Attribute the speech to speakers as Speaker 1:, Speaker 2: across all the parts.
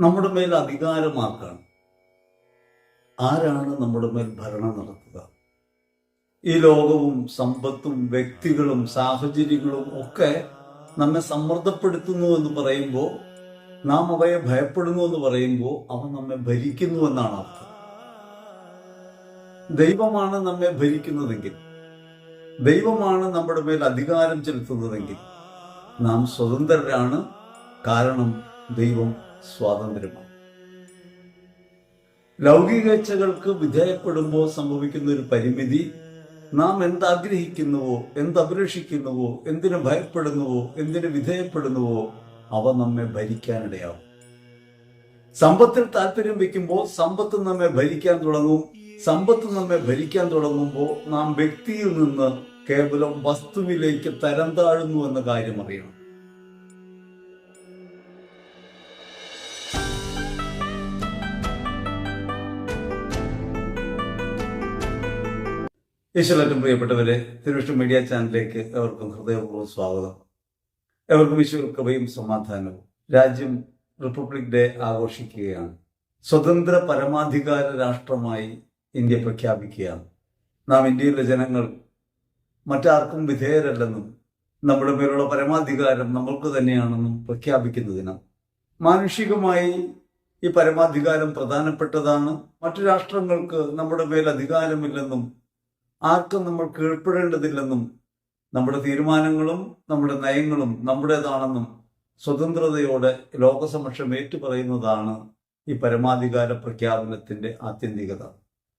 Speaker 1: നമ്മുടെ മേൽ അധികാരമാക്കാണ് ആരാണ് നമ്മുടെ മേൽ ഭരണം നടത്തുക? ഈ ലോകവും സമ്പത്തും വ്യക്തികളും സാഹചര്യങ്ങളും ഒക്കെ നമ്മെ സമ്മർദ്ദപ്പെടുത്തുന്നു എന്ന് പറയുമ്പോൾ നാം അവയെ ഭയപ്പെടുന്നു എന്ന് പറയുമ്പോൾ അവ നമ്മെ ഭരിക്കുന്നു എന്നാണ് അർത്ഥം. ദൈവമാണ് നമ്മെ ഭരിക്കുന്നതെങ്കിൽ ദൈവമാണ് നമ്മുടെ മേൽ അധികാരം ചെലുത്തുന്നതെങ്കിൽ നാം സ്വതന്ത്രരാണ്. കാരണം ദൈവം സ്വാതന്ത്ര്യമാണ്. ലൗകികേച്ഛകൾക്ക് വിധേയപ്പെടുമ്പോൾ സംഭവിക്കുന്ന ഒരു പരിമിതി നാം എന്താഗ്രഹിക്കുന്നുവോ എന്തഭിലഷിക്കുന്നുവോ എന്തിനു ഭയപ്പെടുന്നുവോ എന്തിനു വിധേയപ്പെടുന്നുവോ അവ നമ്മെ ഭരിക്കാനിടയാവും. സമ്പത്തിൽ താല്പര്യം വെക്കുമ്പോൾ സമ്പത്ത് നമ്മെ ഭരിക്കാൻ തുടങ്ങും. സമ്പത്ത് നമ്മെ ഭരിക്കാൻ തുടങ്ങുമ്പോൾ നാം വ്യക്തിയിൽ നിന്ന് കേവലം വസ്തുവിലേക്ക് തരം താഴുന്നു എന്ന കാര്യം അറിയണം. ഈശ്വരറ്റും പ്രിയപ്പെട്ടവരെ തിരുവിഷ്ണു മീഡിയ ചാനലിലേക്ക് എവർക്കും ഹൃദയപൂർവം സ്വാഗതം. എവർക്കും ഈശ്വര കൃപയും സമാധാനവും. രാജ്യം റിപ്പബ്ലിക് ഡേ ആഘോഷിക്കുകയാണ്. സ്വതന്ത്ര പരമാധികാര രാഷ്ട്രമായി ഇന്ത്യ പ്രഖ്യാപിക്കുകയാണ്. നാം ഇന്ത്യയിലെ ജനങ്ങൾ മറ്റാർക്കും വിധേയരല്ലെന്നും നമ്മുടെ മേലുള്ള പരമാധികാരം നമ്മൾക്ക് തന്നെയാണെന്നും പ്രഖ്യാപിക്കുന്നതിന് മാനുഷികമായി ഈ പരമാധികാരം പ്രധാനപ്പെട്ടതാണ്. മറ്റു രാഷ്ട്രങ്ങൾക്ക് നമ്മുടെ മേൽ അധികാരമില്ലെന്നും ആർക്കും നമ്മൾ കീഴ്പ്പെടേണ്ടതില്ലെന്നും നമ്മുടെ തീരുമാനങ്ങളും നമ്മുടെ നയങ്ങളും നമ്മുടേതാണെന്നും സ്വതന്ത്രതയോടെ ലോകസമക്ഷം ഏറ്റുപറയുന്നതാണ് ഈ പരമാധികാര പ്രഖ്യാപനത്തിന്റെ ആത്യന്തികത.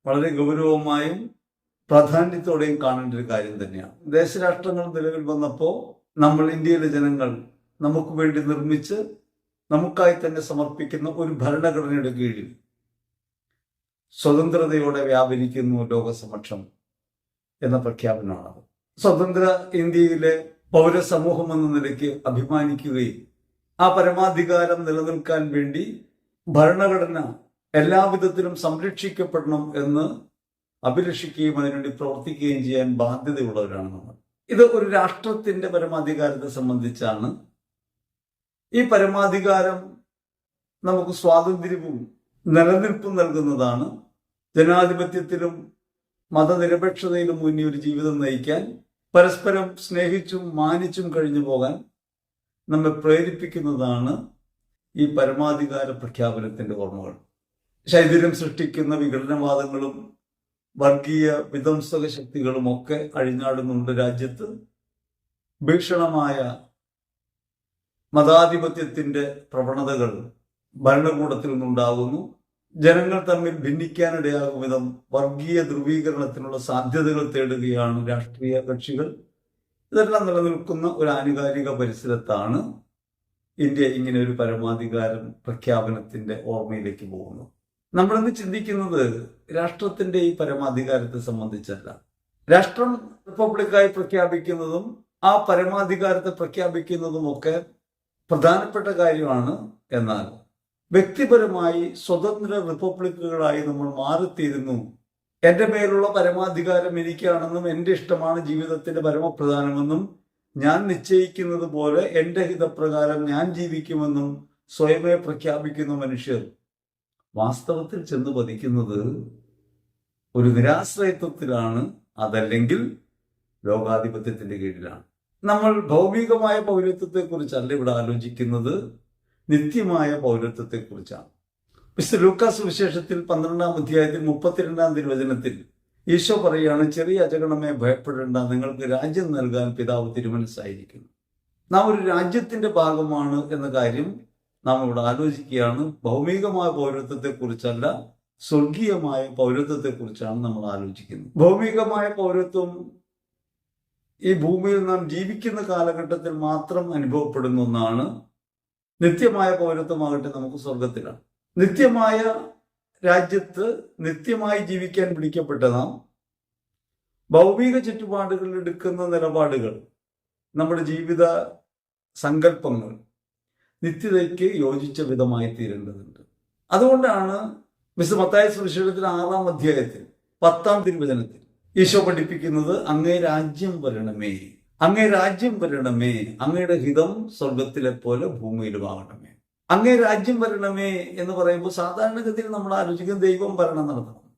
Speaker 1: വളരെ ഗൗരവമായും പ്രാധാന്യത്തോടെയും കാണേണ്ട ഒരു കാര്യം തന്നെയാണ്. ദേശരാഷ്ട്രങ്ങൾ നിലവിൽ വന്നപ്പോൾ നമ്മൾ ഇന്ത്യയിലെ ജനങ്ങൾ നമുക്ക് വേണ്ടി നിർമ്മിച്ച് നമുക്കായി തന്നെ സമർപ്പിക്കുന്ന ഒരു ഭരണഘടനയുടെ കീഴിൽ സ്വതന്ത്രതയോടെ വ്യാപരിക്കുന്നു ലോകസമക്ഷം. എന്ന പ്രഖ്യാപനമാണ് സ്വതന്ത്ര ഇന്ത്യയിലെ പൗരസമൂഹം എന്ന നിലയ്ക്ക് അഭിമാനിക്കുകയും ആ പരമാധികാരം നിലനിൽക്കാൻ വേണ്ടി ഭരണഘടന എല്ലാവിധത്തിലും സംരക്ഷിക്കപ്പെടണം എന്ന് അഭിലഷിക്കുകയും അതിനുവേണ്ടി പ്രവർത്തിക്കുകയും ചെയ്യാൻ ബാധ്യതയുള്ളവരാണ് നമ്മൾ. ഇത് ഒരു രാഷ്ട്രത്തിന്റെ പരമാധികാരത്തെ സംബന്ധിച്ചാണ്. ഈ പരമാധികാരം നമുക്ക് സ്വാതന്ത്ര്യവും നിലനിൽപ്പും നൽകുന്നതാണ്. ജനാധിപത്യത്തിലും മതനിരപേക്ഷതയിലും മുന്നിൽ ഒരു ജീവിതം നയിക്കാൻ പരസ്പരം സ്നേഹിച്ചും മാനിച്ചും കഴിഞ്ഞു പോകാൻ നമ്മെ പ്രേരിപ്പിക്കുന്നതാണ് ഈ പരമാധികാര പ്രഖ്യാപനത്തിന്റെ ഓർമ്മകൾ. ശൈഥിര്യം സൃഷ്ടിക്കുന്ന വിഘടനവാദങ്ങളും വർഗീയ വിധ്വംസക ശക്തികളും ഒക്കെ അഴിഞ്ഞാടുന്നുണ്ട് രാജ്യത്ത്. ഭീഷണമായ മതാധിപത്യത്തിന്റെ പ്രവണതകൾ ഭരണകൂടത്തിൽ നിന്നുണ്ടാകുന്നു. ജനങ്ങൾ തമ്മിൽ ഭിന്നിക്കാനിടയാകും വിധം വർഗീയ ധ്രുവീകരണത്തിനുള്ള സാധ്യതകൾ തേടുകയാണ് രാഷ്ട്രീയ കക്ഷികൾ. ഇതെല്ലാം നിലനിൽക്കുന്ന ഒരു ആനുകാലിക പരിസരത്താണ് ഇന്ത്യ ഇങ്ങനെ ഒരു പരമാധികാരം പ്രഖ്യാപനത്തിന്റെ ഓർമ്മയിലേക്ക് പോകുന്നു നമ്മളിന്ന് ചിന്തിക്കുന്നത് രാഷ്ട്രത്തിന്റെ ഈ പരമാധികാരത്തെ സംബന്ധിച്ചല്ല. രാഷ്ട്രം റിപ്പബ്ലിക്കായി പ്രഖ്യാപിക്കുന്നതും ആ പരമാധികാരത്തെ പ്രഖ്യാപിക്കുന്നതുമൊക്കെ പ്രധാനപ്പെട്ട കാര്യമാണ് എന്നാൽ വ്യക്തിപരമായി സ്വതന്ത്ര റിപ്പബ്ലിക്കുകളായി നമ്മൾ മാറിത്തീരുന്നു. എന്റെ മേലുള്ള പരമാധികാരം എനിക്കാണെന്നും എന്റെ ഇഷ്ടമാണ് ജീവിതത്തിന്റെ പരമപ്രധാനമെന്നും ഞാൻ നിശ്ചയിക്കുന്നത് പോലെ എന്റെ ഹിതപ്രകാരം ഞാൻ ജീവിക്കുമെന്നും സ്വയമേ പ്രഖ്യാപിക്കുന്ന മനുഷ്യർ. വാസ്തവത്തിൽ ചെന്ന് പതിക്കുന്നത് ഒരു നിരാശ്രയത്വത്തിലാണ് അതല്ലെങ്കിൽ ലോകാധിപത്യത്തിന്റെ കീഴിലാണ്. നമ്മൾ ഭൗമികമായ പൗരത്വത്തെക്കുറിച്ചല്ല ഇവിടെ ആലോചിക്കുന്നത്. നിത്യമായ പൗരത്വത്തെക്കുറിച്ചാണ്. മിസ്റ്റർ ലൂക്കാസ് വിശേഷത്തിൽ പന്ത്രണ്ടാം അധ്യായത്തിൽ മുപ്പത്തിരണ്ടാം തിരുവചനത്തിൽ ഈശോ പറയുകയാണ് ചെറിയ അജഗണമേ ഭയപ്പെടേണ്ട നിങ്ങൾക്ക് രാജ്യം നൽകാൻ പിതാവ് തിരുമനസ്സായിരിക്കുന്നു. നാം ഒരു രാജ്യത്തിന്റെ ഭാഗമാണ് എന്ന കാര്യം നാം ഇവിടെ ആലോചിക്കുകയാണ്. ഭൗമികമായ പൗരത്വത്തെക്കുറിച്ചല്ല സ്വർഗീയമായ പൗരത്വത്തെക്കുറിച്ചാണ് നമ്മൾ ആലോചിക്കുന്നത്. ഭൗമികമായ പൗരത്വം ഈ ഭൂമിയിൽ നാം ജീവിക്കുന്ന കാലഘട്ടത്തിൽ മാത്രം അനുഭവപ്പെടുന്ന ഒന്നാണ് നിത്യമായ പൗരത്വമാകട്ടെ നമുക്ക് സ്വർഗത്തിലാണ്. നിത്യമായ രാജ്യത്ത് നിത്യമായി ജീവിക്കാൻ വിളിക്കപ്പെട്ട നാം ഭൗമിക ചുറ്റുപാടുകളിൽ എടുക്കുന്ന നിലപാടുകൾ നമ്മുടെ ജീവിത സങ്കല്പങ്ങൾ നിത്യതയ്ക്ക് യോജിച്ച വിധമായി തീരേണ്ടതുണ്ട്. അതുകൊണ്ടാണ് മിസ് മത്തായ സുവിശേഷത്തിൽ ആറാം അധ്യായത്തിൽ പത്താം തിരുവചനത്തിൽ ഈശോ പഠിപ്പിക്കുന്നത് അങ്ങേ രാജ്യം വരണമേ. അങ്ങേ രാജ്യം വരണമേ അങ്ങയുടെ ഹിതം സ്വർഗത്തിലെ പോലെ ഭൂമിയിലുമാകണമേ. അങ്ങേ രാജ്യം വരണമേ എന്ന് പറയുമ്പോൾ സാധാരണഗതിയിൽ നമ്മൾ ആലോചിക്കും ദൈവം ഭരണം നടത്തണം.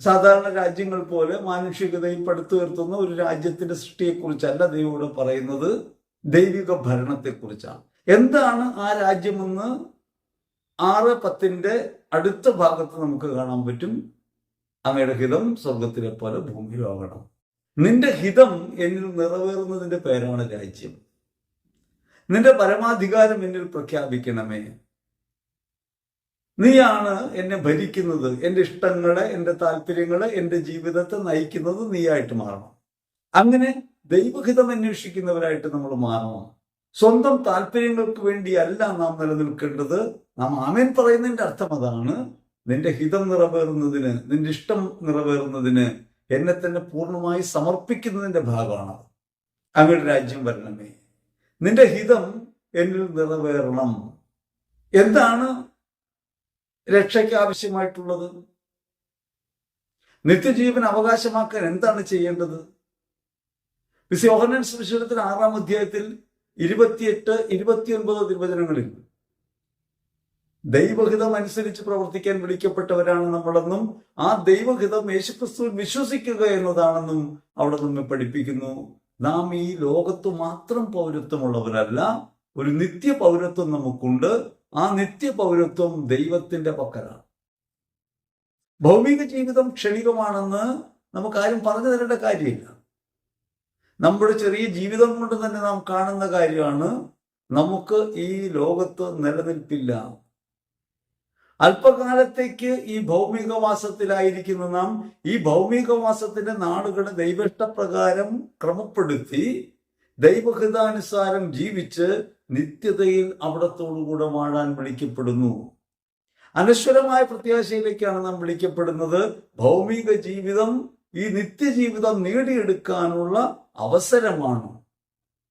Speaker 1: സാധാരണ രാജ്യങ്ങൾ പോലെ മാനുഷികതയിൽ പടുത്തുയർത്തുന്ന ഒരു രാജ്യത്തിന്റെ സൃഷ്ടിയെക്കുറിച്ചല്ല ദൈവം ഇവിടെ പറയുന്നത്. ദൈവിക ഭരണത്തെക്കുറിച്ചാണ്. എന്താണ് ആ രാജ്യമെന്ന് ആറ് പത്തിന്റെ അടുത്ത ഭാഗത്ത് നമുക്ക് കാണാൻ പറ്റും. അങ്ങയുടെ ഹിതം സ്വർഗത്തിലെ പോലെ ഭൂമിയിലാകണം നിന്റെ ഹിതം എന്നിൽ നിറവേറുന്നതിന്റെ പേരാണ് രാജ്യം. നിന്റെ പരമാധികാരം എന്നിൽ പ്രഖ്യാപിക്കണമേ. നീയാണ് എന്നെ ഭരിക്കുന്നത്. എന്റെ ഇഷ്ടങ്ങളെ എന്റെ താല്പര്യങ്ങളെ എന്റെ ജീവിതത്തെ നയിക്കുന്നത് നീയായിട്ട് മാറണം. അങ്ങനെ ദൈവഹിതം അന്വേഷിക്കുന്നവരായിട്ട് നമ്മൾ മാറണം. സ്വന്തം താല്പര്യങ്ങൾക്ക് വേണ്ടിയല്ല നാം നിലനിൽക്കേണ്ടത്. നാം ആമേൻ പറയുന്നതിന്റെ അർത്ഥം അതാണ് നിന്റെ ഹിതം നിറവേറുന്നതിന് നിന്റെ ഇഷ്ടം നിറവേറുന്നതിന് എന്നെ തന്നെ പൂർണമായി സമർപ്പിക്കുന്നതിന്റെ ഭാഗമാണ്. അങ്ങയുടെ രാജ്യം വരണമേ. നിന്റെ ഹിതം എന്നിൽ നിറവേറണം. എന്താണ് രക്ഷയ്ക്ക് ആവശ്യമായിട്ടുള്ളത്? നിത്യജീവൻ അവകാശമാക്കാൻ എന്താണ് ചെയ്യേണ്ടത്? വിശ്വഹനൻ സുവിശേഷത്തിൽ ആറാം അധ്യായത്തിൽ ഇരുപത്തിയെട്ട് ഇരുപത്തിയൊൻപത് തിരുവചനങ്ങളിൽ ദൈവഹിതം അനുസരിച്ച് പ്രവർത്തിക്കാൻ വിളിക്കപ്പെട്ടവരാണ് നമ്മളെന്നും ആ ദൈവഹിതം യേശുക്രിസ്തുവിൽ വിശ്വസിക്കുക എന്നതാണെന്നും അവിടെ നമ്മെ പഠിപ്പിക്കുന്നു. നാം ഈ ലോകത്ത് മാത്രം പൗരത്വമുള്ളവരല്ല ഒരു നിത്യ പൗരത്വം നമുക്കുണ്ട്. ആ നിത്യ പൗരത്വം ദൈവത്തിന്റെ പക്കലാണ്. ഭൗമിക ജീവിതം ക്ഷണികമാണെന്ന് നമുക്കാരും പറഞ്ഞു തരേണ്ട കാര്യമില്ല. നമ്മുടെ ചെറിയ ജീവിതം കൊണ്ട് തന്നെ നാം കാണുന്ന കാര്യമാണ് നമുക്ക് ഈ ലോകത്ത് നിലനിൽപ്പില്ല. അല്പകാലത്തേക്ക് ഈ ഭൗമികവാസത്തിലായിരിക്കുന്ന നാം ഈ ഭൗമികവാസത്തിന്റെ നാളുകളെ ദൈവഷ്ടപ്രകാരം ക്രമപ്പെടുത്തി ദൈവഹിതാനുസാരം ജീവിച്ച് നിത്യതയിൽ അവിടത്തോടുകൂടെ വാഴാൻ വിളിക്കപ്പെടുന്നു. അനശ്വരമായ പ്രത്യാശയിലേക്കാണ് നാം വിളിക്കപ്പെടുന്നത്. ഭൗമിക ജീവിതം ഈ നിത്യജീവിതം നേടിയെടുക്കാനുള്ള അവസരമാണ്.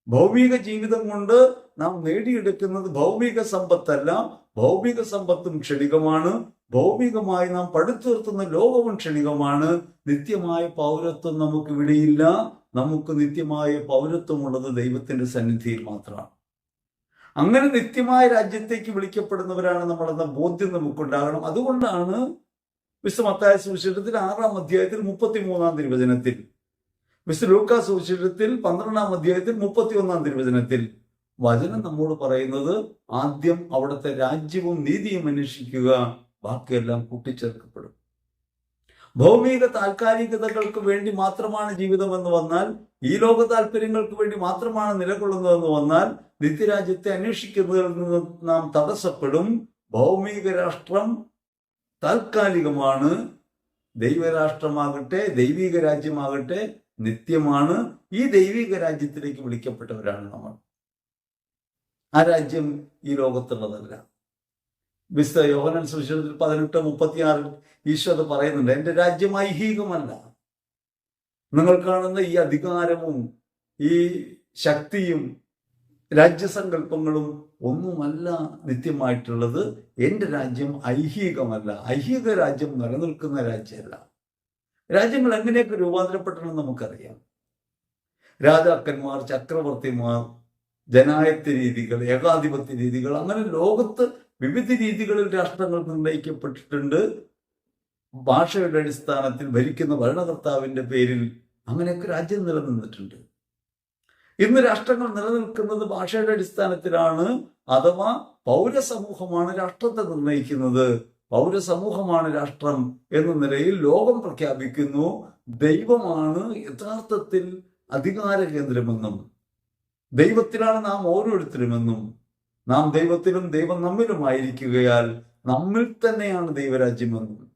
Speaker 1: ഭൗമിക ജീവിതം കൊണ്ട് നാം നേടിയെടുക്കുന്നത് ഭൗമിക സമ്പത്തല്ല. ഭൗമിക സമ്പത്തും ക്ഷണികമാണ്. ഭൗമികമായി നാം പടുത്തുയർത്തുന്ന ലോകവും ക്ഷണികമാണ്. നിത്യമായ പൗരത്വം നമുക്ക് ഇവിടെയില്ല. നമുക്ക് നിത്യമായ പൗരത്വമുള്ളത് ദൈവത്തിന്റെ സന്നിധിയിൽ മാത്രമാണ്. അങ്ങനെ നിത്യമായ രാജ്യത്തേക്ക് വിളിക്കപ്പെടുന്നവരാണ് നമ്മളെന്ന ബോധ്യം നമുക്കുണ്ടാകണം. അതുകൊണ്ടാണ് വിശ്വമത്തായ സുവിശേഷത്തിൽ ആറാം അധ്യായത്തിൽ മുപ്പത്തി മൂന്നാം തിരുവചനത്തിൽ വിശു ലൂക്കാ സുവിശേഷത്തിൽ പന്ത്രണ്ടാം അധ്യായത്തിൽ മുപ്പത്തി ഒന്നാം തിരുവചനത്തിൽ വചനം നമ്മോട് പറയുന്നത് ആദ്യം അവിടുത്തെ രാജ്യവും നീതിയും അന്വേഷിക്കുക ബാക്കിയെല്ലാം കൂട്ടിച്ചേർക്കപ്പെടും. ഭൗമിക താൽക്കാലികതകൾക്ക് വേണ്ടി മാത്രമാണ് ജീവിതം എന്ന് വന്നാൽ ഈ ലോക താല്പര്യങ്ങൾക്ക് വേണ്ടി മാത്രമാണ് നിലകൊള്ളുന്നതെന്ന് വന്നാൽ നിത്യരാജ്യത്തെ അന്വേഷിക്കുന്നതിൽ നിന്ന് നാം തടസ്സപ്പെടും. ഭൗമിക രാഷ്ട്രം താൽക്കാലികമാണ്. ദൈവരാഷ്ട്രമാകട്ടെ ദൈവിക രാജ്യമാകട്ടെ നിത്യമാണ്. ഈ ദൈവിക രാജ്യത്തിലേക്ക് വിളിക്കപ്പെട്ടവരാണ് നമ്മൾ. ആ രാജ്യം ഈ ലോകത്തുള്ളതല്ല. വിശുദ്ധ യോഹനൻ സുവിശേഷത്തിൽ പതിനെട്ട് മുപ്പത്തിയാറിൽ ഈശോ അത് പറയുന്നുണ്ട്. എന്റെ രാജ്യം ഐഹികമല്ല. നിങ്ങൾ കാണുന്ന ഈ അധികാരവും ഈ ശക്തിയും രാജ്യസങ്കല്പങ്ങളും ഒന്നുമല്ല നിത്യമായിട്ടുള്ളത്. എന്റെ രാജ്യം ഐഹികമല്ല. ഐഹിക രാജ്യം നിലനിൽക്കുന്ന രാജ്യമല്ല. രാജ്യങ്ങൾ എങ്ങനെയൊക്കെ രൂപാന്തരപ്പെട്ടണമെന്ന് നമുക്കറിയാം. രാജാക്കന്മാർ ചക്രവർത്തിമാർ ജനായത്യ രീതികൾ ഏകാധിപത്യ രീതികൾ അങ്ങനെ ലോകത്ത് വിവിധ രീതികളിൽ രാഷ്ട്രങ്ങൾ നിർണയിക്കപ്പെട്ടിട്ടുണ്ട്. ഭാഷയുടെ അടിസ്ഥാനത്തിൽ ഭരിക്കുന്ന ഭരണകർത്താവിന്റെ പേരിൽ അങ്ങനെയൊക്കെ രാജ്യം നിലനിന്നിട്ടുണ്ട്. ഇന്ന് രാഷ്ട്രങ്ങൾ നിലനിൽക്കുന്നത് ഭാഷയുടെ അടിസ്ഥാനത്തിലാണ് അഥവാ പൗരസമൂഹമാണ് രാഷ്ട്രത്തെ നിർണയിക്കുന്നത്. പൗരസമൂഹമാണ് രാഷ്ട്രം എന്ന നിലയിൽ ലോകം പ്രഖ്യാപിക്കുന്നു. ദൈവമാണ് യഥാർത്ഥത്തിൽ അധികാര കേന്ദ്രമെന്നും ദൈവത്തിലാണ് നാം ഓരോരുത്തരുമെന്നും നാം ദൈവത്തിലും ദൈവം നമ്മിലുമായിരിക്കുകയാൽ നമ്മിൽ തന്നെയാണ് ദൈവരാജ്യമെന്നും.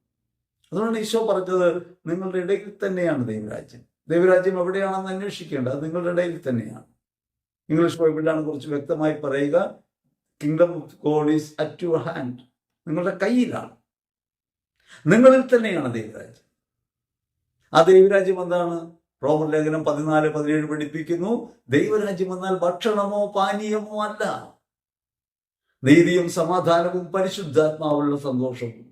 Speaker 1: അതുകൊണ്ട് ഈശോ പറഞ്ഞത് നിങ്ങളുടെ ഇടയിൽ തന്നെയാണ് ദൈവരാജ്യം. ദൈവരാജ്യം എവിടെയാണെന്ന് അന്വേഷിക്കേണ്ടത് അത് നിങ്ങളുടെ ഇടയിൽ തന്നെയാണ്. ഇംഗ്ലീഷ് ബൈബിളിലാണ് കുറച്ച് വ്യക്തമായി പറയുക kingdom of God is at your hand നിങ്ങളുടെ കയ്യിലാണ്. നിങ്ങളിൽ തന്നെയാണ് ദൈവരാജ്യം. ആ ദൈവരാജ്യം എന്താണ്? റോമർ ലേഖനം പതിനാല് പതിനേഴ് പഠിപ്പിക്കുന്നു. ദൈവരാജ്യം എന്നാൽ ഭക്ഷണമോ പാനീയമോ അല്ല. നീതിയും സമാധാനവും പരിശുദ്ധാത്മാവുള്ള സന്തോഷവും.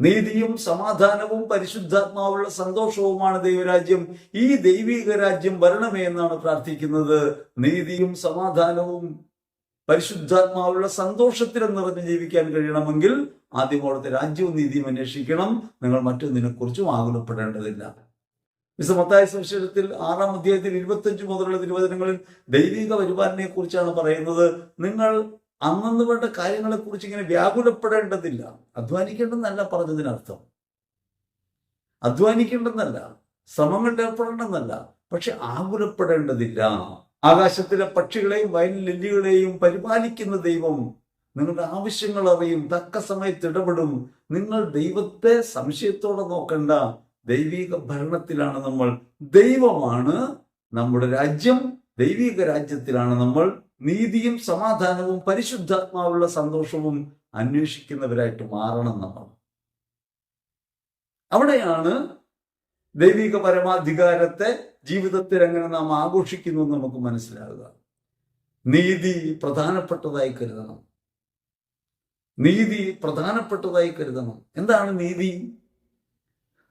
Speaker 1: നീതിയും സമാധാനവും പരിശുദ്ധാത്മാവുള്ള സന്തോഷവുമാണ് ദൈവരാജ്യം. ഈ ദൈവിക രാജ്യം വരണമേ എന്നാണ് പ്രാർത്ഥിക്കുന്നത്. നീതിയും സമാധാനവും പരിശുദ്ധാത്മാവുള്ള സന്തോഷത്തിലും നിറഞ്ഞ് ജീവിക്കാൻ കഴിയണമെങ്കിൽ ആദ്യം രാജ്യവും നീതിയും അന്വേഷിക്കണം. നിങ്ങൾ മറ്റൊന്നിനെ കുറിച്ചും ആകുലപ്പെടേണ്ടതില്ല. വിസമത്തായ സുവിശേഷത്തിൽ ആറാം അധ്യായത്തിൽ ഇരുപത്തഞ്ച് മുതലുള്ള തിരുവചനങ്ങളിൽ ദൈവിക വരുമാനെ കുറിച്ചാണ് പറയുന്നത്. നിങ്ങൾ അന്നു വേണ്ട കാര്യങ്ങളെ കുറിച്ച് ഇങ്ങനെ വ്യാകുലപ്പെടേണ്ടതില്ല. അധ്വാനിക്കേണ്ടെന്നല്ല പറഞ്ഞതിനർത്ഥം. അധ്വാനിക്കേണ്ടെന്നല്ല ശ്രമങ്ങളിൽ ഏർപ്പെടേണ്ടെന്നല്ല പക്ഷെ ആകുലപ്പെടേണ്ടതില്ല. ആകാശത്തിലെ പക്ഷികളെയും വയലിൽ ലില്ലികളെയും പരിപാലിക്കുന്ന ദൈവം നിങ്ങളുടെ ആവശ്യങ്ങൾ അറിയും തക്ക സമയത്ത് ഇടപെടും. നിങ്ങൾ ദൈവത്തെ സംശയത്തോടെ നോക്കണ്ട. ദൈവിക ഭരണത്തിലാണ് നമ്മൾ ദൈവമാണ്. നമ്മുടെ രാജ്യം ദൈവിക രാജ്യത്തിലാണ് നമ്മൾ. നീതിയും സമാധാനവും പരിശുദ്ധാത്മാവുള്ള സന്തോഷവും അന്വേഷിക്കുന്നവരായിട്ട് മാറണം നമ്മൾ. അവിടെയാണ് ദൈവിക പരമാധികാരത്തെ ജീവിതത്തിൽ എങ്ങനെ നാം ആഘോഷിക്കുന്നു എന്ന് നമുക്ക് മനസ്സിലാകുക. നീതി പ്രധാനപ്പെട്ടതായി കരുതണം. നീതി പ്രധാനപ്പെട്ടതായി കരുതണം. എന്താണ് നീതി?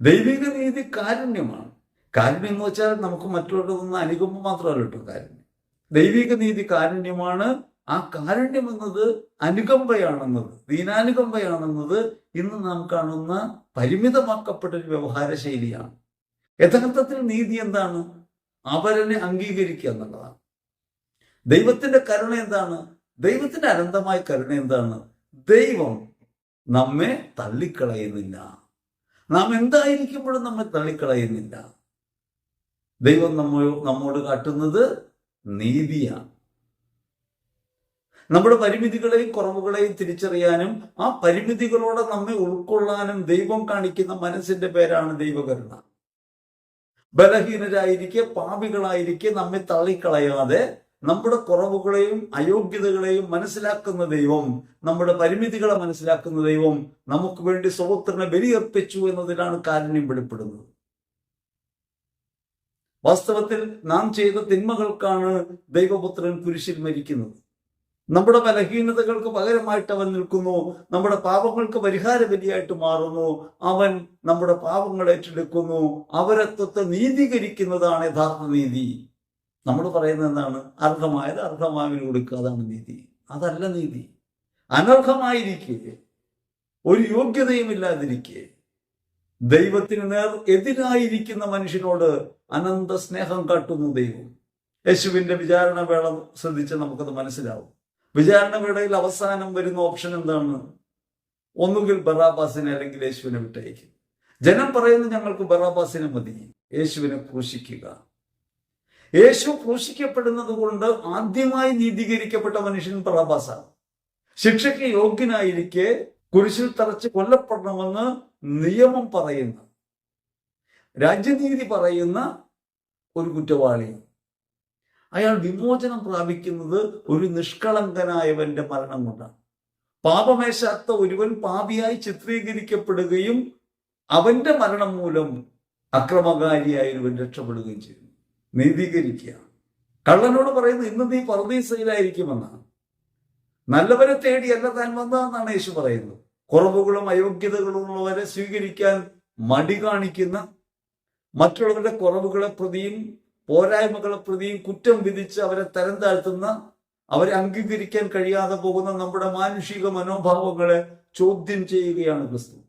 Speaker 1: ദൈവിക നീതി കാരുണ്യമാണ്. കാരുണ്യം എന്ന് വെച്ചാൽ നമുക്ക് മറ്റുള്ളവരുടെ നിന്ന് അനുകമ്പ മാത്രമല്ല കേട്ടോ കാരുണ്യം. ദൈവിക നീതി കാരുണ്യമാണ്. ആ കാരുണ്യം എന്നത് അനുകമ്പയാണെന്നത് ദീനാനുകമ്പയാണെന്നത് ഇന്ന് നാം കാണുന്ന പരിമിതമാക്കപ്പെട്ട ഒരു വ്യവഹാര ശൈലിയാണ്. യഥാർത്ഥത്തിൽ നീതി എന്താണ്? അവരനെ അംഗീകരിക്കുക എന്നുള്ളതാണ്. ദൈവത്തിന്റെ കരുണ എന്താണ്? ദൈവത്തിന്റെ അനന്തമായ കരുണ എന്താണ്? ദൈവം നമ്മെ തള്ളിക്കളയുന്നില്ല. നാം എന്തായിരിക്കുമ്പോഴും നമ്മെ തള്ളിക്കളയുന്നില്ല. ദൈവം നമ്മ നമ്മോട് കാട്ടുന്നത് നീതിയാണ്. നമ്മുടെ പരിമിതികളെയും കുറവുകളെയും തിരിച്ചറിയാനും ആ പരിമിതികളോടെ നമ്മെ ഉൾക്കൊള്ളാനും ദൈവം കാണിക്കുന്ന മനസ്സിന്റെ പേരാണ് ദൈവകരുണ. ബലഹീനരായിരിക്കെ പാപികളായിരിക്കെ നമ്മെ തള്ളിക്കളയാതെ നമ്മുടെ കുറവുകളെയും അയോഗ്യതകളെയും മനസ്സിലാക്കുന്ന ദൈവം നമ്മുടെ പരിമിതികളെ മനസ്സിലാക്കുന്ന ദൈവം നമുക്ക് വേണ്ടി സ്വപുത്രനെ ബലിയർപ്പിച്ചു എന്നതിലാണ് കാരുണ്യം വെളിപ്പെടുന്നത്. വാസ്തവത്തിൽ നാം ചെയ്ത തിന്മകൾക്കാണ് ദൈവപുത്രൻ കുരിശിൽ മരിക്കുന്നത്. നമ്മുടെ ബലഹീനതകൾക്ക് പകരമായിട്ട് അവൻ നിൽക്കുന്നു നമ്മുടെ പാപങ്ങൾക്ക് പരിഹാര ബലിയായിട്ട് മാറുന്നു അവൻ നമ്മുടെ പാപങ്ങൾ ഏറ്റെടുക്കുന്നു അവരത്വത്തെ നീതീകരിക്കുന്നതാണ് യഥാർത്ഥ നീതി. നമ്മൾ പറയുന്നത് എന്താണ്? അർഹമായത് അർഹമാവിന് കൊടുക്കുക അതാണ് നീതി. അതല്ല നീതി. അനർഹമായിരിക്കെ ഒരു യോഗ്യതയും ഇല്ലാതിരിക്കെ ദൈവത്തിന് നേർ എതിരായിരിക്കുന്ന മനുഷ്യനോട് അനന്ത സ്നേഹം കാട്ടുന്നു ദൈവം. യേശുവിന്റെ വിചാരണ വേള ശ്രദ്ധിച്ച് നമുക്കത് മനസ്സിലാവും. വിചാരണ വേളയിൽ അവസാനം വരുന്ന ഓപ്ഷൻ എന്താണ്? ഒന്നുകിൽ ബറാബാസിനെ അല്ലെങ്കിൽ യേശുവിനെ വിട്ടയക്കും ജനം പറയുന്നത് ഞങ്ങൾക്ക് ബറാബാസിനെ മതി. യേശുവിനെ ക്രൂശിക്കുക. യേശു ക്രൂശിക്കപ്പെടുന്നത് കൊണ്ട് ആദ്യമായി നീതീകരിക്കപ്പെട്ട മനുഷ്യൻ പ്രഭാസാണ് ശിക്ഷയ്ക്ക് യോഗ്യനായിരിക്കെ കുരിശിൽ തറച്ച് കൊല്ലപ്പെടണമെന്ന് നിയമം പറയുന്ന. രാജ്യനീതി പറയുന്ന ഒരു കുറ്റവാളി അയാൾ വിമോചനം പ്രാപിക്കുന്നത് ഒരു നിഷ്കളങ്കനായവന്റെ മരണം കൊണ്ടാണ്. പാപമേശാത്ത ഒരുവൻ പാപിയായി ചിത്രീകരിക്കപ്പെടുകയും അവന്റെ മരണം മൂലം അക്രമകാരിയായ ഒരുവൻ രക്ഷപ്പെടുകയും ചെയ്യുന്നു. നീതീകരിക്കുക. കള്ളനോട് പറയുന്നത് ഇന്ന് നീ പറയിലായിരിക്കുമെന്നാണ് നല്ലവരെ തേടിയല്ല താൻ വന്നതെന്നാണ് യേശു പറയുന്നത്. കുറവുകളും അയോഗ്യതകളും ഉള്ളവരെ സ്വീകരിക്കാൻ മടി കാണിക്കുന്ന മറ്റുള്ളവരുടെ കുറവുകളെ പ്രതിയും പോരായ്മകളെ പ്രതിയും കുറ്റം വിധിച്ച് അവരെ തരം താഴ്ത്തുന്ന അവരെ അംഗീകരിക്കാൻ കഴിയാതെ പോകുന്ന നമ്മുടെ മാനുഷിക മനോഭാവങ്ങളെ ചോദ്യം ചെയ്യുകയാണ് ക്രിസ്തു.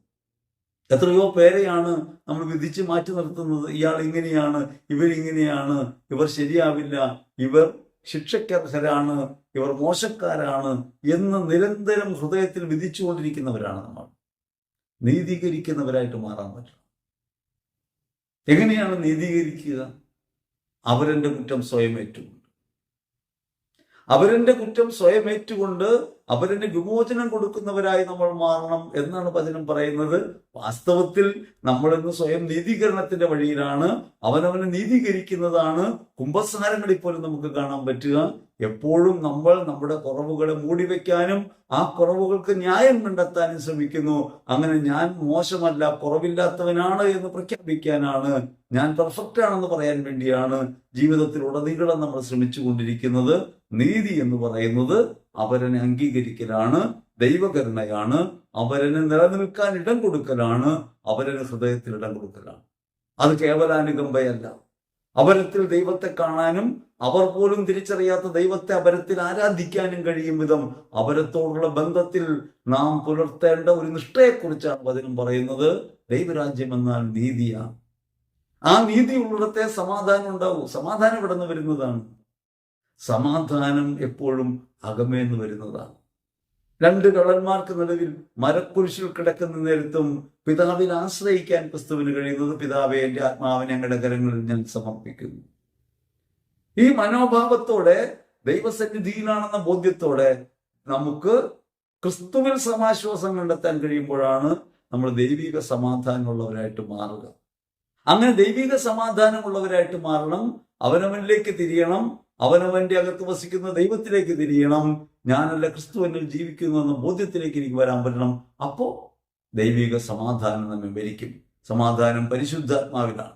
Speaker 1: എത്രയോ പേരെയാണ് നമ്മൾ വിധിച്ച് മാറ്റി നിർത്തുന്നത്. ഇയാൾ ഇങ്ങനെയാണ് ഇവരിങ്ങനെയാണ് ഇവർ ശരിയാവില്ല ഇവർ ശിക്ഷക്കർഹരാണ് ഇവർ മോശക്കാരാണ് എന്ന് നിരന്തരം ഹൃദയത്തിൽ വിധിച്ചുകൊണ്ടിരിക്കുന്നവരാണ് നമ്മൾ. നീതീകരിക്കുന്നവരായിട്ട് മാറാൻ പറ്റണം എങ്ങനെയാണ് നീതീകരിക്കുക? അവരെ കുറ്റം സ്വയം ഏറ്റുകൊണ്ട് അവരെന്റെ കുറ്റം സ്വയം ഏറ്റുകൊണ്ട് അവരെന്നെ വിമോചനം കൊടുക്കുന്നവരായി നമ്മൾ മാറണം എന്നാണ് പതിനും പറയുന്നത്. വാസ്തവത്തിൽ നമ്മൾ ഇന്ന് സ്വയം നീതീകരണത്തിന്റെ വഴിയിലാണ് അവനവനെ നീതീകരിക്കുന്നതാണ്. കുംഭസാരങ്ങളിൽ പോലും നമുക്ക് കാണാൻ പറ്റുക. എപ്പോഴും നമ്മൾ നമ്മുടെ കുറവുകളെ മൂടി മൂടിവെക്കാനും ആ കുറവുകൾക്ക് ന്യായം കണ്ടെത്താനും ശ്രമിക്കുന്നു. അങ്ങനെ ഞാൻ മോശമല്ല കുറവില്ലാത്തവനാണ് എന്ന് പ്രഖ്യാപിക്കാനാണ്. ഞാൻ പെർഫെക്റ്റ് ആണെന്ന് പറയാൻ വേണ്ടിയാണ് ജീവിതത്തിൽ ഉടനീളം നമ്മൾ ശ്രമിച്ചു കൊണ്ടിരിക്കുന്നത് നീതി എന്ന് പറയുന്നത് അവരനെ അംഗീകരിക്കലാണ് ദൈവകരുണയാണ് അവരന് നിലനിൽക്കാൻ ഇടം കൊടുക്കലാണ് അവരന് ഹൃദയത്തിൽ ഇടം കൊടുക്കലാണ്. അത് കേവലാനുകമ്പയല്ല. അപരത്തിൽ ദൈവത്തെ കാണാനും അവർ പോലും തിരിച്ചറിയാത്ത ദൈവത്തെ അപരത്തിൽ ആരാധിക്കാനും കഴിയും വിധം അപരത്തോടുള്ള ബന്ധത്തിൽ നാം പുലർത്തേണ്ട ഒരു നിഷ്ഠയെക്കുറിച്ചാണ് വചനം പറയുന്നത്. ദൈവരാജ്യം എന്നാൽ നീതിയാണ്. ആ നീതി ഉള്ളിടത്തെ സമാധാനം ഉണ്ടാവും. സമാധാനം ഇവിടെ നിന്ന് വരുന്നതാണ്? സമാധാനം എപ്പോഴും അകമേന്ന് വരുന്നതാണ്. രണ്ട് കള്ളന്മാർക്ക് നടുവിൽ മരക്കുരിശിൽ കിടക്കുന്ന നേരത്തും പിതാവിൽ ആശ്രയിക്കാൻ ക്രിസ്തുവിന് കഴിയുന്നത് പിതാവെ എന്റെ ആത്മാവിനെ ഞങ്ങളുടെ കരങ്ങളിൽ ഞാൻ സമർപ്പിക്കുന്നു. ഈ മനോഭാവത്തോടെ ദൈവസന്നിധിയിലാണെന്ന ബോധ്യത്തോടെ നമുക്ക് ക്രിസ്തുവിൽ സമാശ്വാസം കണ്ടെത്താൻ കഴിയുമ്പോഴാണ് നമ്മൾ ദൈവിക സമാധാനമുള്ളവരായിട്ട് മാറുക. അങ്ങനെ ദൈവിക സമാധാനമുള്ളവരായിട്ട് മാറണം അവനവനിലേക്ക് തിരിയണം അവനവന്റെ അകത്ത് വസിക്കുന്ന ദൈവത്തിലേക്ക് തിരിയണം. ഞാനല്ല ക്രിസ്തു എന്നിൽ ജീവിക്കുന്നു എന്ന ബോധ്യത്തിലേക്ക് എനിക്ക് വരാൻ പറ്റണം. അപ്പോ ദൈവിക സമാധാനം നമ്മെ ഭരിക്കും. സമാധാനം പരിശുദ്ധാത്മാവിലാണ്.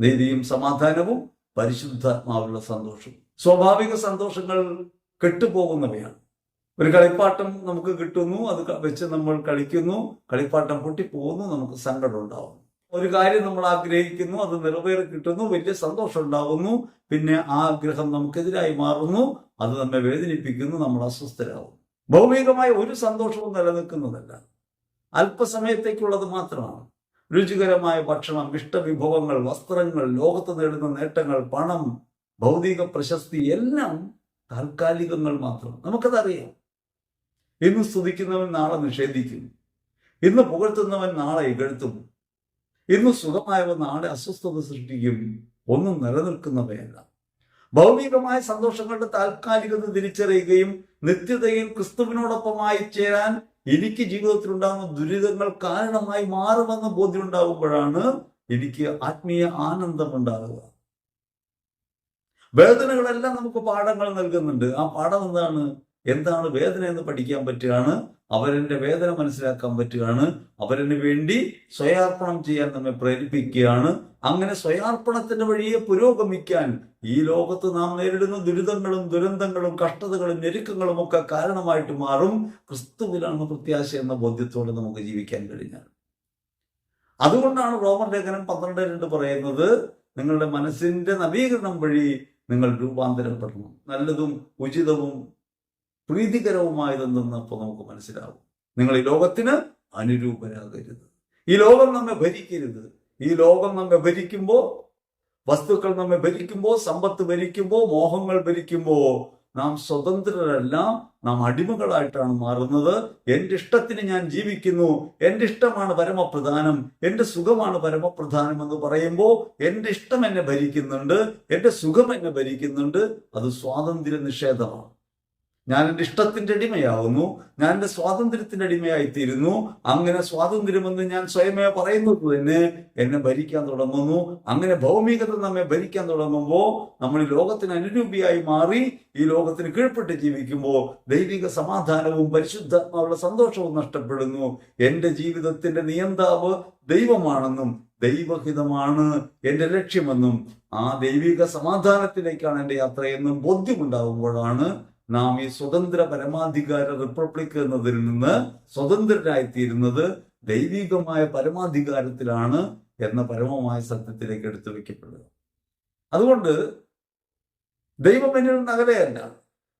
Speaker 1: നീതിയും സമാധാനവും പരിശുദ്ധാത്മാവിലുള്ള സന്തോഷവും. സ്വാഭാവിക സന്തോഷങ്ങൾ കെട്ടുപോകുന്നവയാണ്. ഒരു കളിപ്പാട്ടം നമുക്ക് കിട്ടുന്നു അത് വെച്ച് നമ്മൾ കളിക്കുന്നു. കളിപ്പാട്ടം പൊട്ടിപ്പോകുന്നു നമുക്ക് സങ്കടം ഉണ്ടാവുന്നു. ഒരു കാര്യം നമ്മൾ ആഗ്രഹിക്കുന്നു അത് നിറവേറി കിട്ടുന്നു വലിയ സന്തോഷം ഉണ്ടാകുന്നു. പിന്നെ ആ ആഗ്രഹം നമുക്കെതിരായി മാറുന്നു. അത് നമ്മെ വേദനിപ്പിക്കുന്നു നമ്മൾ അസ്വസ്ഥരാകുന്നു. ഭൗമികമായ ഒരു സന്തോഷവും നിലനിൽക്കുന്നതല്ല. അല്പസമയത്തേക്കുള്ളത് മാത്രമാണ്. രുചികരമായ ഭക്ഷണം ഇഷ്ടവിഭവങ്ങൾ വസ്ത്രങ്ങൾ ലോകത്ത് നേടുന്ന നേട്ടങ്ങൾ പണം ഭൗതിക പ്രശസ്തി എല്ലാം താൽക്കാലികങ്ങൾ മാത്രം. നമുക്കതറിയാം. ഇന്ന് സ്തുതിക്കുന്നവൻ നാളെ നിഷേധിക്കും. ഇന്ന് പുകഴ്ത്തുന്നവൻ നാളെ ഇകഴ്ത്തും. ഇന്ന് സുഖമായവ നാളെ അസ്വസ്ഥത സൃഷ്ടിക്കും ഒന്നും നിലനിൽക്കുന്നവയല്ല. ഭൗമികമായ സന്തോഷങ്ങളുടെ താൽക്കാലികത തിരിച്ചറിയുകയും നിത്യതയിൽ ക്രിസ്തുവിനോടൊപ്പമായി ചേരാൻ എനിക്ക് ജീവിതത്തിൽ ഉണ്ടാകുന്ന ദുരിതങ്ങൾ കാരണമായി മാറുമെന്ന ബോധ്യം ഉണ്ടാകുമ്പോഴാണ് എനിക്ക് ആത്മീയ ആനന്ദം ഉണ്ടാകുക. വേദനകളെല്ലാം നമുക്ക് പാഠങ്ങൾ നൽകുന്നുണ്ട്. ആ പാഠം എന്താണ്? എന്താണ് വേദന എന്ന് പഠിക്കാൻ പറ്റുകയാണ്. അവരെന്റെ വേദന മനസ്സിലാക്കാൻ പറ്റുകയാണ്. അവരന് വേണ്ടി സ്വയാർപ്പണം ചെയ്യാൻ നമ്മെ പ്രേരിപ്പിക്കുകയാണ്. അങ്ങനെ സ്വയാർപ്പണത്തിന്റെ വഴിയെ പുരോഗമിക്കാൻ ഈ ലോകത്ത് നാം നേരിടുന്ന ദുരിതങ്ങളും ദുരന്തങ്ങളും കഷ്ടതകളും ഞെരുക്കങ്ങളും ഒക്കെ കാരണമായിട്ട് മാറും. ക്രിസ്തുവിലാണ് പ്രത്യാശ എന്ന ബോധ്യത്തോടെ നമുക്ക് ജീവിക്കാൻ കഴിഞ്ഞാൽ. അതുകൊണ്ടാണ് റോമർ ലേഖനം പന്ത്രണ്ട് രണ്ട് പറയുന്നത് നിങ്ങളുടെ മനസ്സിന്റെ നവീകരണം വഴി നിങ്ങൾ രൂപാന്തരപ്പെടണം. നല്ലതും ഉചിതവും പ്രീതികരവുമായതെന്തെന്ന് അപ്പോൾ നമുക്ക് മനസ്സിലാവും. നിങ്ങൾ ഈ ലോകത്തിന് അനുരൂപരാകരുത്. ഈ ലോകം നമ്മെ ഭരിക്കരുത്. ഈ ലോകം നമ്മെ ഭരിക്കുമ്പോൾ വസ്തുക്കൾ നമ്മെ ഭരിക്കുമ്പോൾ സമ്പത്ത് ഭരിക്കുമ്പോൾ മോഹങ്ങൾ ഭരിക്കുമ്പോൾ നാം സ്വതന്ത്രരല്ല നാം അടിമകളായിട്ടാണ് മാറുന്നത്. എന്റെ ഇഷ്ടത്തിന് ഞാൻ ജീവിക്കുന്നു. എന്റെ ഇഷ്ടമാണ് പരമപ്രധാനം. എന്റെ സുഖമാണ് പരമപ്രധാനം എന്ന് പറയുമ്പോൾ എന്റെ ഇഷ്ടം എന്നെ ഭരിക്കുന്നുണ്ട്. എന്റെ സുഖം എന്നെ ഭരിക്കുന്നുണ്ട്. അത് സ്വാതന്ത്ര്യ നിഷേധമാണ് ഞാൻ എന്റെ ഇഷ്ടത്തിന്റെ അടിമയാവുന്നു. ഞാൻ എന്റെ സ്വാതന്ത്ര്യത്തിന്റെ അടിമയായിത്തീരുന്നു. അങ്ങനെ സ്വാതന്ത്ര്യമെന്ന് ഞാൻ സ്വയമേ പറയുന്നത് തന്നെ എന്നെ ഭരിക്കാൻ തുടങ്ങുന്നു. അങ്ങനെ ഭൗമികത നമ്മെ ഭരിക്കാൻ തുടങ്ങുമ്പോൾ നമ്മൾ ഈ ലോകത്തിന് അനുരൂപിയായി മാറി ഈ ലോകത്തിന് കീഴ്പ്പെട്ട് ജീവിക്കുമ്പോൾ ദൈവിക സമാധാനവും പരിശുദ്ധാത്മാവുള്ള സന്തോഷവും നഷ്ടപ്പെടുന്നു. എന്റെ ജീവിതത്തിന്റെ നിയന്താവ് ദൈവമാണെന്നും ദൈവഹിതമാണ് എന്റെ ലക്ഷ്യമെന്നും ആ ദൈവിക സമാധാനത്തിലേക്കാണ് എന്റെ യാത്രയെന്നും ബോധ്യമുണ്ടാകുമ്പോഴാണ് നാം ഈ സ്വതന്ത്ര പരമാധികാര റിപ്പബ്ലിക് എന്നതിൽ നിന്ന് സ്വതന്ത്രരായിത്തീരുന്നത് ദൈവികമായ പരമാധികാരത്തിലാണ് എന്ന പരമമായ സത്യത്തിലേക്ക് എടുത്തു വയ്ക്കപ്പെടുക. അതുകൊണ്ട് ദൈവം എന്നിൽ നഗരയല്ല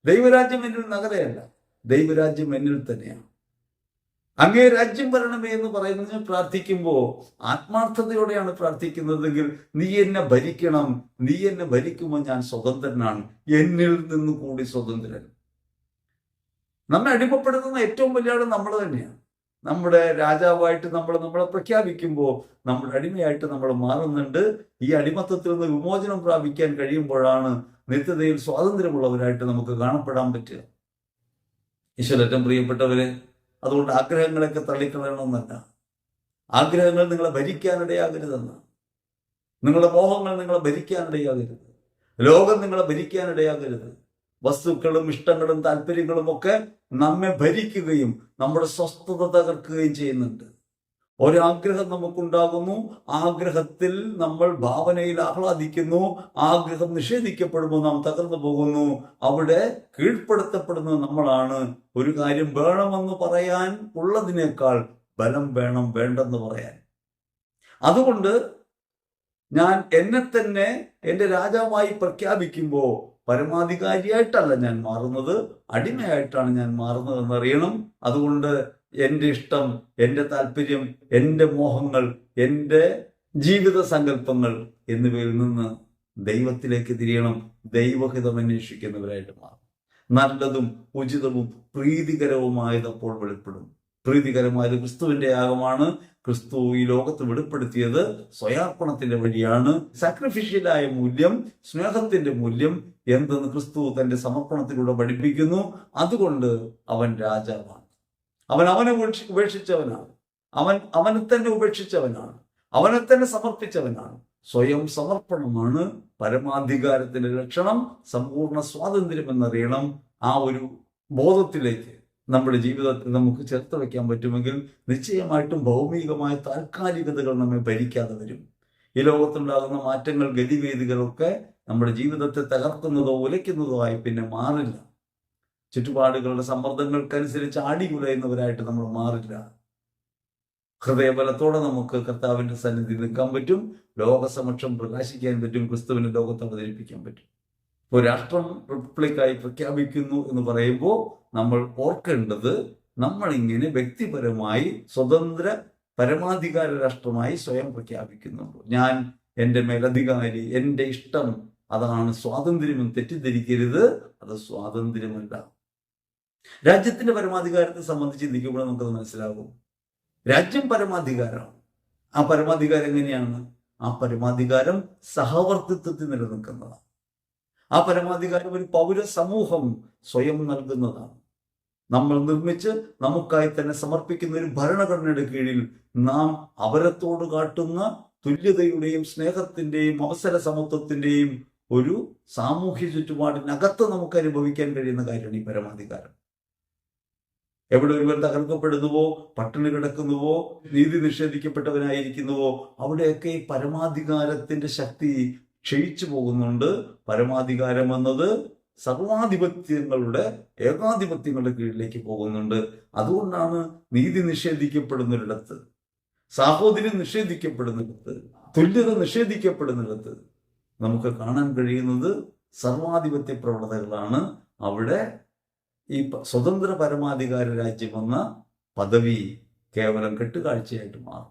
Speaker 1: ദൈവരാജ്യം എന്നിൽ നഗരയല്ല ദൈവരാജ്യം എന്നിൽ തന്നെയാണ്. അങ്ങേ രാജ്യം വരണമേ എന്ന് പറയുന്നതിന് പ്രാർത്ഥിക്കുമ്പോൾ ആത്മാർത്ഥതയോടെയാണ് പ്രാർത്ഥിക്കുന്നതെങ്കിൽ നീ എന്നെ ഭരിക്കണം നീ എന്നെ ഭരിക്കുമ്പോൾ ഞാൻ സ്വതന്ത്രനാണ്. എന്നിൽ നിന്ന് കൂടി സ്വതന്ത്രൻ. നമ്മെ അടിമപ്പെടുത്തുന്ന ഏറ്റവും വലിയ ആൾ നമ്മൾ തന്നെയാണ്. നമ്മുടെ രാജാവായിട്ട് നമ്മൾ നമ്മളെ പ്രഖ്യാപിക്കുമ്പോൾ നമ്മൾ അടിമയായിട്ട് നമ്മൾ മാറുന്നുണ്ട്. ഈ അടിമത്തത്തിൽ നിന്ന് വിമോചനം പ്രാപിക്കാൻ കഴിയുമ്പോഴാണ് നിത്യതയിൽ സ്വാതന്ത്ര്യമുള്ളവരായിട്ട് നമുക്ക് കാണപ്പെടാൻ പറ്റുക. ഈശ്വരറ്റം പ്രിയപ്പെട്ടവരെ അതുകൊണ്ട് ആഗ്രഹങ്ങളൊക്കെ തള്ളിക്കളയണമെന്നല്ല. ആഗ്രഹങ്ങൾ നിങ്ങളെ ഭരിക്കാനിടയാകരുതെന്ന് നിങ്ങളുടെ മോഹങ്ങൾ നിങ്ങളെ ഭരിക്കാനിടയാകരുത് ലോകം നിങ്ങളെ ഭരിക്കാനിടയാകരുത് വസ്തുക്കളും ഇഷ്ടങ്ങളും താല്പര്യങ്ങളും ഒക്കെ നമ്മെ ഭരിക്കുകയും നമ്മുടെ സ്വസ്ഥത തകർക്കുകയും ചെയ്യുന്നുണ്ട്. ഒരാഗ്രഹം നമുക്കുണ്ടാകുന്നു. ആഗ്രഹത്തിൽ നമ്മൾ ഭാവനയിൽ ആഹ്ലാദിക്കുന്നു. ആഗ്രഹം നിഷേധിക്കപ്പെടുമ്പോൾ നാം തകർന്നു പോകുന്നു. അവിടെ കീഴ്പ്പെടുത്തപ്പെടുന്നത് നമ്മളാണ്. ഒരു കാര്യം വേണമെന്ന് പറയാൻ ഉള്ളതിനേക്കാൾ ബലം വേണം വേണ്ടെന്ന് പറയാൻ. അതുകൊണ്ട് ഞാൻ എന്നെ തന്നെ എന്റെ രാജാവായി പ്രഖ്യാപിക്കുമ്പോൾ പരമാധികാരിയായിട്ടല്ല ഞാൻ മാറുന്നത് അടിമയായിട്ടാണ് ഞാൻ മാറുന്നത് എന്നറിയണം അതുകൊണ്ട് എന്റെ ഇഷ്ടം എന്റെ താല്പര്യം എന്റെ മോഹങ്ങൾ എന്റെ ജീവിത സങ്കല്പങ്ങൾ എന്നിവയിൽ നിന്ന് ദൈവത്തിലേക്ക് തിരിയണം ദൈവഹിതം അന്വേഷിക്കുന്നവരായിട്ട് മാറും നല്ലതും ഉചിതവും പ്രീതികരവുമായതപ്പോൾ വെളിപ്പെടും. പ്രീതികരമായത് ക്രിസ്തുവിന്റെ യാഗമാണ് ക്രിസ്തു ഈ ലോകത്ത് വെളിപ്പെടുത്തിയത് സ്വയാർപ്പണത്തിന്റെ വഴിയാണ്. സാക്രിഫിഷ്യലായ മൂല്യം സ്നേഹത്തിന്റെ മൂല്യം എന്തെന്ന് ക്രിസ്തു തന്റെ സമർപ്പണത്തിലൂടെ പഠിപ്പിക്കുന്നു. അതുകൊണ്ട് അവൻ രാജാവാണ്. അവൻ അവനെ ഉപേക്ഷിച്ചവനാണ്. അവൻ അവനെ തന്നെ ഉപേക്ഷിച്ചവനാണ്. അവനെ തന്നെ സമർപ്പിച്ചവനാണ്. സ്വയം സമർപ്പണമാണ് പരമാധികാരത്തിന്റെ ലക്ഷണം സമ്പൂർണ സ്വാതന്ത്ര്യം എന്നറിയണം ആ ഒരു ബോധത്തിലേക്ക്. നമ്മുടെ ജീവിതത്തിൽ നമുക്ക് ചേർത്ത് വയ്ക്കാൻ പറ്റുമെങ്കിൽ നിശ്ചയമായിട്ടും ഭൗമികമായ താൽക്കാലികതകൾ നമ്മെ ഭരിക്കാതെ വരും. ഈ ലോകത്തുണ്ടാകുന്ന മാറ്റങ്ങൾ ഗതിവേദികളൊക്കെ നമ്മുടെ ജീവിതത്തെ തകർക്കുന്നതോ ഉലയ്ക്കുന്നതോ ആയി പിന്നെ മാറില്ല. ചുറ്റുപാടുകളുടെ സമ്മർദ്ദങ്ങൾക്കനുസരിച്ച് ആടി കുലയുന്നവരായിട്ട് നമ്മൾ മാറില്ല. ഹൃദയബലത്തോടെ നമുക്ക് കർത്താവിന്റെ സന്നിധി നിൽക്കാൻ പറ്റും. ലോകസമക്ഷം പ്രകാശിക്കാൻ പറ്റും. ക്രിസ്തുവിനെ ലോകത്ത് അവതരിപ്പിക്കാൻ പറ്റും. ഇപ്പോൾ രാഷ്ട്രം റിപ്പബ്ലിക്കായി പ്രഖ്യാപിക്കുന്നു എന്ന് പറയുമ്പോൾ നമ്മൾ ഓർക്കേണ്ടത് നമ്മളിങ്ങനെ വ്യക്തിപരമായി സ്വതന്ത്ര പരമാധികാര രാഷ്ട്രമായി സ്വയം പ്രഖ്യാപിക്കുന്നുണ്ട് ഞാൻ എന്റെ മേലധികാരി എന്റെ ഇഷ്ടം അതാണ് സ്വാതന്ത്ര്യം തെറ്റിദ്ധരിക്കരുത് അത് സ്വാതന്ത്ര്യമല്ല. രാജ്യത്തിന്റെ പരമാധികാരത്തെ സംബന്ധിച്ച് ചിന്തിക്കുമ്പോൾ നമുക്കത് മനസ്സിലാകും. രാജ്യം പരമാധികാരമാണ്. ആ പരമാധികാരം എങ്ങനെയാണ്? ആ പരമാധികാരം സഹവർത്തിത്വത്തിൽ നിലനിൽക്കുന്നതാണ്. ആ പരമാധികാരം ഒരു പൗര സമൂഹം സ്വയം നൽകുന്നതാണ്. നമ്മൾ നിർമ്മിച്ച് നമുക്കായി തന്നെ സമർപ്പിക്കുന്ന ഒരു ഭരണഘടനയുടെ കീഴിൽ നാം അവരത്തോട് കാട്ടുന്ന തുല്യതയുടെയും സ്നേഹത്തിന്റെയും അവസര സമത്വത്തിന്റെയും ഒരു സാമൂഹ്യ ചുറ്റുപാടിനകത്ത് നമുക്ക് അനുഭവിക്കാൻ കഴിയുന്ന കാര്യമാണ് ഈ പരമാധികാരം. എവിടെ ഒരുവൻ തകർക്കപ്പെടുന്നുവോ പട്ടിണി കിടക്കുന്നുവോ നീതി നിഷേധിക്കപ്പെട്ടവനായിരിക്കുന്നുവോ അവിടെയൊക്കെ ഈ പരമാധികാരത്തിന്റെ ശക്തി ക്ഷയിച്ചു പോകുന്നുണ്ട്. പരമാധികാരം എന്നത് സർവാധിപത്യങ്ങളുടെ ഏകാധിപത്യങ്ങളുടെ കീഴിലേക്ക് പോകുന്നുണ്ട്. അതുകൊണ്ടാണ് നീതി നിഷേധിക്കപ്പെടുന്നിടത്ത് സാഹോദര്യം നിഷേധിക്കപ്പെടുന്നിടത്ത് തുല്യത നിഷേധിക്കപ്പെടുന്നിടത്ത് നമുക്ക് കാണാൻ കഴിയുന്നത് സർവാധിപത്യ പ്രവണതകളാണ് അവിടെ ഈ സ്വതന്ത്ര പരമാധികാര രാജ്യം എന്ന പദവി കേവലം കെട്ടുകാഴ്ചയായിട്ട് മാറും.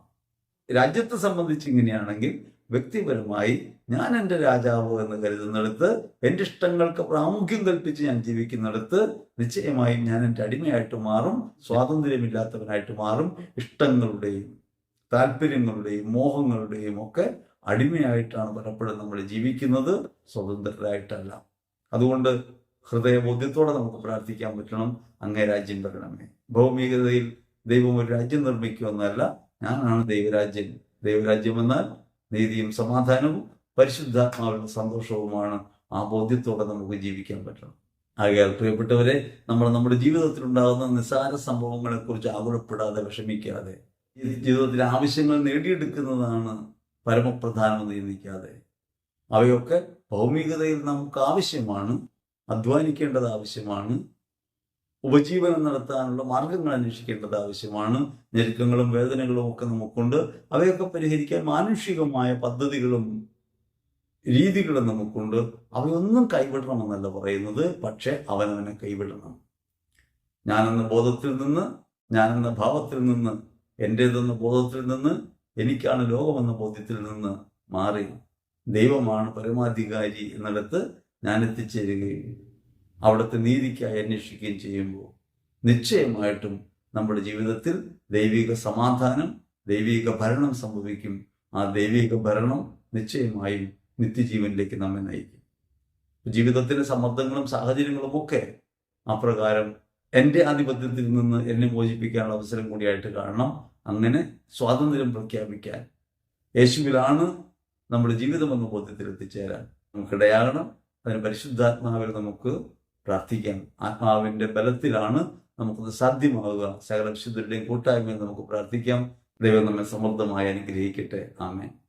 Speaker 1: രാജ്യത്തെ സംബന്ധിച്ച് ഇങ്ങനെയാണെങ്കിൽ വ്യക്തിപരമായി ഞാൻ എന്റെ രാജാവ് എന്ന് കരുതുന്നിടത്ത് എന്റെ ഇഷ്ടങ്ങൾക്ക് പ്രാമുഖ്യം കൽപ്പിച്ച് ഞാൻ ജീവിക്കുന്നിടത്ത് നിശ്ചയമായും ഞാൻ എന്റെ അടിമയായിട്ട് മാറും സ്വാതന്ത്ര്യമില്ലാത്തവനായിട്ട് മാറും. ഇഷ്ടങ്ങളുടെയും താല്പര്യങ്ങളുടെയും മോഹങ്ങളുടെയും ഒക്കെ അടിമയായിട്ടാണ് പലപ്പോഴും നമ്മൾ ജീവിക്കുന്നത്. സ്വതന്ത്രരായിട്ടല്ല. അതുകൊണ്ട് ഹൃദയബോധ്യത്തോടെ നമുക്ക് പ്രാർത്ഥിക്കാൻ പറ്റണം. അങ്ങേ രാജ്യം വരണമേ. ഭൗമികതയിൽ ദൈവം ഒരു രാജ്യം നിർമ്മിക്കുമെന്നല്ല ഞാനാണ് ദൈവരാജ്യം. ദൈവരാജ്യം എന്നാൽ നീതിയും സമാധാനവും പരിശുദ്ധാത്മാവിന്റെ സന്തോഷവുമാണ് ആ ബോധ്യത്തോടെ നമുക്ക് ജീവിക്കാൻ പറ്റണം. ആകയാൽ പ്രിയപ്പെട്ടവരെ നമ്മൾ നമ്മുടെ ജീവിതത്തിൽ ഉണ്ടാകുന്ന നിസ്സാര സംഭവങ്ങളെ കുറിച്ച് ആകുലപ്പെടാതെ വിഷമിക്കാതെ ജീവിതത്തിൽ ആവശ്യങ്ങൾ നേടിയെടുക്കുന്നതാണ് പരമപ്രധാനമെന്ന് ചിന്തിക്കാതെ അവയൊക്കെ ഭൗമികതയിൽ നമുക്ക് ആവശ്യമാണ് അധ്വാനിക്കേണ്ടത് ആവശ്യമാണ് ഉപജീവനം നടത്താനുള്ള മാർഗങ്ങൾ അന്വേഷിക്കേണ്ടത് ആവശ്യമാണ്. ഞെരുക്കങ്ങളും വേദനകളും ഒക്കെ നമുക്കുണ്ട്. അവയൊക്കെ പരിഹരിക്കാൻ മാനുഷികമായ പദ്ധതികളും രീതികളും നമുക്കുണ്ട്. അവയൊന്നും കൈവിടണമെന്നല്ല പറയുന്നത് പക്ഷെ അവനവനെ കൈവിടണം. ഞാനെന്ന ബോധത്തിൽ നിന്ന് ഞാനെന്ന ഭാവത്തിൽ നിന്ന് എന്റേതെന്ന ബോധത്തിൽ നിന്ന് എനിക്കാണ് ലോകമെന്ന ബോധ്യത്തിൽ നിന്ന് മാറി ദൈവമാണ് പരമാധികാരി എന്നിടത്ത് ഞാൻ എത്തിച്ചേരുകയും അവിടുത്തെ നീതിക്കായി അന്വേഷിക്കുകയും ചെയ്യുമ്പോൾ നിശ്ചയമായിട്ടും നമ്മുടെ ജീവിതത്തിൽ ദൈവിക സമാധാനം ദൈവിക ഭരണം സംഭവിക്കും. ആ ദൈവിക ഭരണം നിശ്ചയമായും നിത്യജീവനിലേക്ക് നമ്മെ നയിക്കും. ജീവിതത്തിലെ സമ്മർദ്ദങ്ങളും സാഹചര്യങ്ങളും ഒക്കെ അപ്രകാരം എന്റെ ആധിപത്യത്തിൽ നിന്ന് എന്നെ മോചിപ്പിക്കാനുള്ള അവസരം കൂടിയായിട്ട് കാണണം. അങ്ങനെ സ്വാതന്ത്ര്യം പ്രഖ്യാപിക്കാൻ യേശുവിലാണ് നമ്മുടെ ജീവിതം എന്ന ബോധ്യത്തിൽ എത്തിച്ചേരാൻ നമുക്കിടയാകണം. അതിന് പരിശുദ്ധാത്മാവിൽ നമുക്ക് പ്രാർത്ഥിക്കാം. ആത്മാവിന്റെ ബലത്തിലാണ് നമുക്കത് സാധ്യമാവുക. സകല വിശുദ്ധരുടെയും കൂട്ടായ്മയിൽ നമുക്ക് പ്രാർത്ഥിക്കാം. ദൈവം നമ്മെ സമൃദ്ധമായി അനുഗ്രഹിക്കട്ടെ. ആമേൻ.